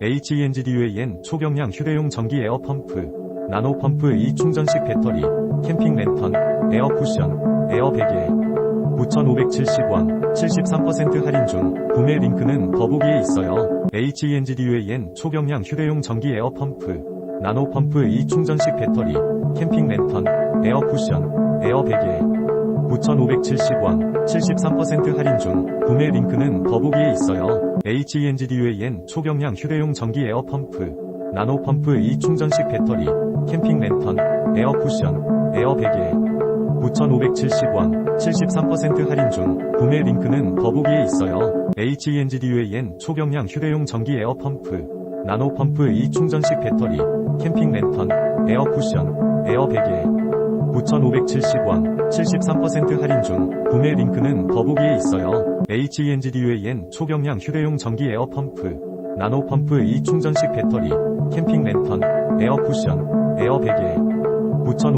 HENGDUAN 초경량 휴대용 전기 에어펌프, 나노 펌프 2충전식 배터리, 캠핑 랜턴, 에어 쿠션, 에어 베개. 9,570원, 73% 할인 중, 구매 링크는 더보기에 있어요. HENGDUAN 초경량 휴대용 전기 에어펌프, 나노 펌프 2충전식 배터리, 캠핑 랜턴, 에어 쿠션, 에어 베개. 9,570원, 73% 할인 중, 구매 링크는 더보기에 있어요. HENGDUAN 초경량 휴대용 전기 에어펌프, 나노 펌프 2충전식 배터리, 캠핑 랜턴, 에어 쿠션, 에어 베개. 9,570원, 73% 할인 중, 구매 링크는 더보기에 있어요. HENGDUAN 초경량 휴대용 전기 에어펌프, 나노 펌프 2충전식 배터리, 캠핑 랜턴, 에어 쿠션, 에어 베개. 9,570원, 73% 할인 중, 구매 링크는 더보기에 있어요. HENGDUAN 초경량 휴대용 전기 에어펌프, 나노 펌프 2 충전식 배터리, 캠핑 랜턴, 에어 쿠션, 에어 베개. 9,570원,